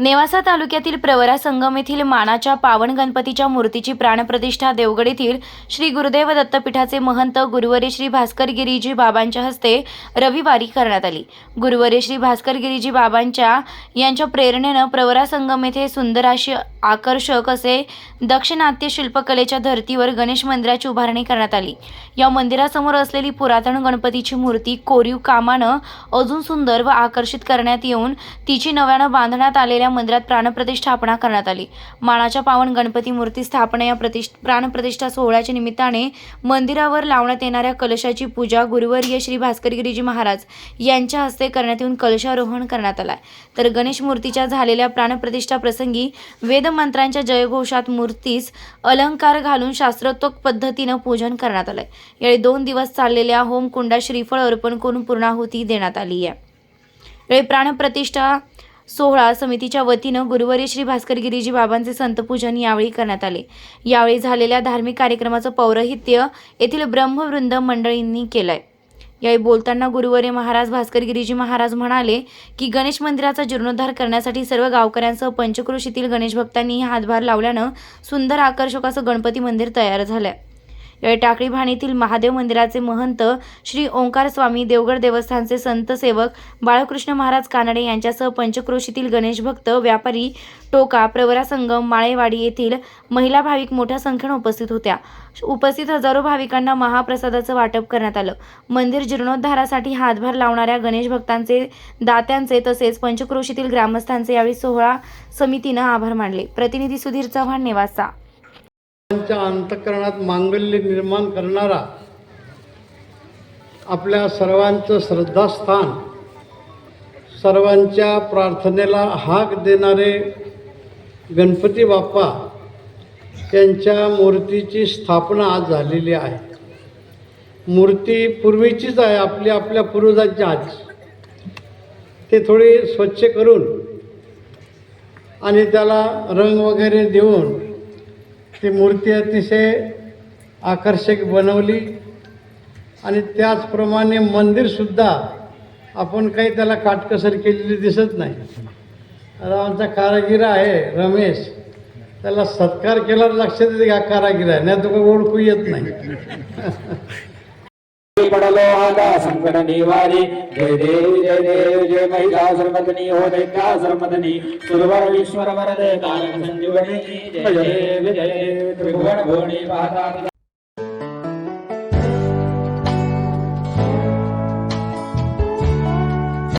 नेवासा तालुक्यातील प्रवरा संगम येथील मानाच्या पावन गणपतीच्या मूर्तीची प्राणप्रतिष्ठा देवगड येथील श्री गुरुदेव दत्तपीठाचे महंत गुरुवरी श्री भास्कर गिरीजी बाबांच्या हस्ते रविवारी करण्यात आली. गुरुवरे श्री भास्कर गिरीजी बाबांच्या यांच्या प्रेरणेनं प्रवरा संगम येथे सुंदर अशी आकर्षक असे दक्षिणात्य शिल्पकलेच्या धर्तीवर गणेश मंदिराची उभारणी करण्यात आली. या मंदिरासमोर असलेली पुरातन गणपतीची मूर्ती कोरीव कामानं अजून सुंदर व आकर्षित करण्यात येऊन तिची नव्यानं बांधण्यात आलेल्या मंदिरात प्राणप्रतिष्ठापना करण्यात आली. मानाच्या पावन गणपती मूर्ती स्थापना या प्रतिष्ठ प्राणप्रतिष्ठा सोहळ्याच्या निमित्ताने मंदिरावर लावण्यात येणाऱ्या कलशाची पूजा गुरुवर्य श्री भास्करगिरीजी महाराज यांच्या हस्ते करण्यात येऊन कलशारोहण करण्यात आला तर गणेश मूर्तीच्या झालेल्या प्राणप्रतिष्ठा प्रसंगी वेद मंत्रांच्या जयघोषात मूर्तीस अलंकार घालून शास्त्रोत्तोक पद्धतीनं पूजन करण्यात आलंय. यावेळी दोन दिवस चाललेल्या होमकुंडात श्रीफळ अर्पण करून पूर्णाहुती देण्यात आली आहे. यावेळी प्राणप्रतिष्ठा सोहळा समितीच्या वतीनं गुरुवारी श्री भास्कर गिरीजी बाबांचे संतपूजन यावेळी करण्यात आले. यावेळी झालेल्या धार्मिक कार्यक्रमाचं पौरोहित्य येथील ब्रह्मवृंद मंडळींनी केलंय. यावेळी बोलताना गुरुवर्य महाराज भास्कर गिरीजी महाराज म्हणाले की गणेश मंदिराचा जीर्णोद्धार करण्यासाठी सर्व गावकऱ्यांसह पंचक्रोशीतील गणेश भक्तांनी हातभार लावल्यानं सुंदर आकर्षक असं गणपती मंदिर तयार झालंय. यावेळी टाकळी भाणीतील महादेव मंदिराचे महंत श्री ओंकार स्वामी देवगड देवस्थानचे संत सेवक बाळकृष्ण महाराज कानडे यांच्यासह पंचक्रोशीतील गणेश भक्त व्यापारी टोका प्रवरा संगम माळेवाडी येथील महिला भाविक मोठ्या संख्येने उपस्थित होत्या. उपस्थित हजारो भाविकांना महाप्रसादाचं वाटप करण्यात आलं. मंदिर जीर्णोद्धारासाठी हातभार लावणाऱ्या गणेश भक्तांचे दात्यांचे तसेच पंचक्रोशीतील ग्रामस्थांचे यावेळी सोहळा समितीनं आभार मानले. प्रतिनिधी सुधीर चव्हाण नेवासा. त्यांच्या अंतकरणात मांगल्य निर्माण करणारा आपल्या सर्वांचं श्रद्धास्थान सर्वांच्या प्रार्थनेला हाक देणारे गणपती बाप्पा यांच्या मूर्तीची स्थापना आज झालेली आहे. मूर्ती पूर्वीचीच आहे आपली आपल्या पूर्वजांची आज. ते थोडी स्वच्छ करून आणि त्याला रंग वगैरे देऊन ती मूर्ती अतिशय आकर्षक बनवली. आणि त्याचप्रमाणे मंदिरसुद्धा आपण काही त्याला काटकसर केलेली दिसत नाही. आता आमचा कारागीर आहे रमेश. त्याला सत्कार केल्यावर लक्षात येते का कारागीर आहे नाही तो ओळखू येत नाही. पडलो आता संकट निवारी जय देव जय देव जय महिला सर्वतनी हो दैत्या सर्वतनी सुरवर ईश्वर वरदे कारक संजीवनी जय देव जय देव त्रिभुवन भुवनी पाहता